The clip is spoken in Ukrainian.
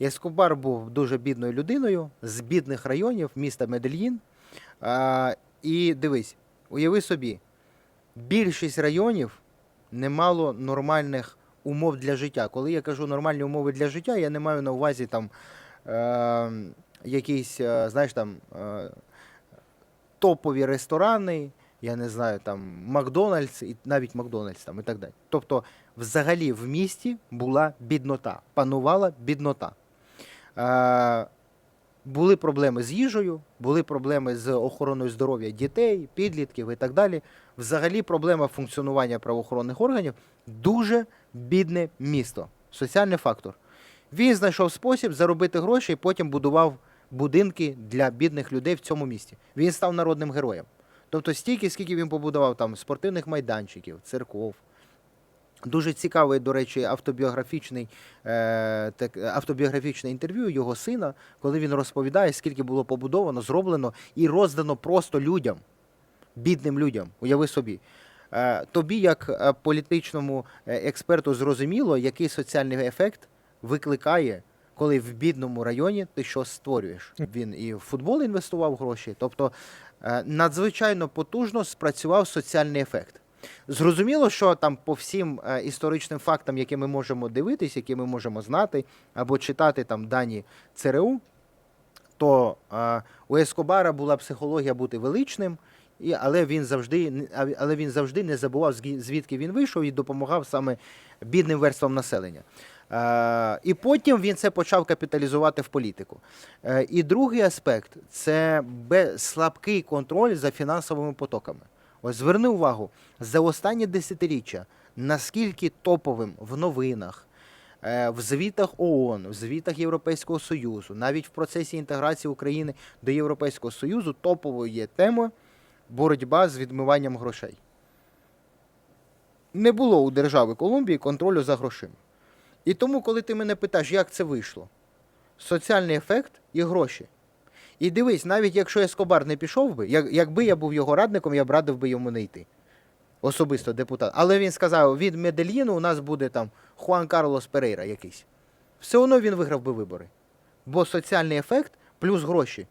Ескобар був дуже бідною людиною з бідних районів міста Медельїн. І дивись, уяви собі, більшість районів не мало нормальних умов для життя. Коли я кажу нормальні умови для життя, я не маю на увазі там е, якісь, знаєш, там е, топові ресторани, я не знаю, там Макдональдс, і навіть Макдональдс там і так далі. Тобто, взагалі в місті була біднота, панувала біднота. Е, були проблеми з їжею, були проблеми з охороною здоров'я дітей, підлітків і так далі. Взагалі, проблема функціонування правоохоронних органів дуже бідне місто. Соціальний фактор. Він знайшов спосіб заробити гроші і потім будував будинки для бідних людей в цьому місті. Він став народним героєм. Тобто стільки, скільки він побудував там спортивних майданчиків, церков. Дуже цікавий, до речі, автобіографічний, е, так, автобіографічне інтерв'ю його сина, коли він розповідає, скільки було побудовано, зроблено і роздано просто людям, бідним людям. Уяви собі. Е, тобі, як е, політичному е, експерту, зрозуміло, який соціальний ефект викликає, коли в бідному районі ти щось створюєш. Він і в футбол інвестував гроші. Тобто е, надзвичайно потужно спрацював соціальний ефект. Зрозуміло, що там по всім е, історичним фактам, які ми можемо дивитись, які ми можемо знати, або читати там дані ЦРУ, то е, у Ескобара була психологія бути величним, і, але, він завжди, але він завжди не забував, звідки він вийшов і допомагав саме бідним верствам населення. Е, і потім він це почав капіталізувати в політику. Е, і другий аспект це слабкий контроль за фінансовими потоками. Ось зверни увагу, за останні десятиріччя, наскільки топовим в новинах, е, в звітах ООН, в звітах Європейського Союзу, навіть в процесі інтеграції України до Європейського Союзу топовою є тема боротьба з відмиванням грошей. Не було у держави Колумбії контролю за грошима. І тому, коли ти мене питаєш, як це вийшло, соціальний ефект і гроші. І дивись, навіть якщо Ескобар не пішов би, як, якби я був його радником, я б радив би йому не йти. Особисто депутат. Але він сказав, від Медельїну у нас буде там Хуан Карлос Перейра якийсь. Все одно він виграв би вибори. Бо соціальний ефект плюс гроші.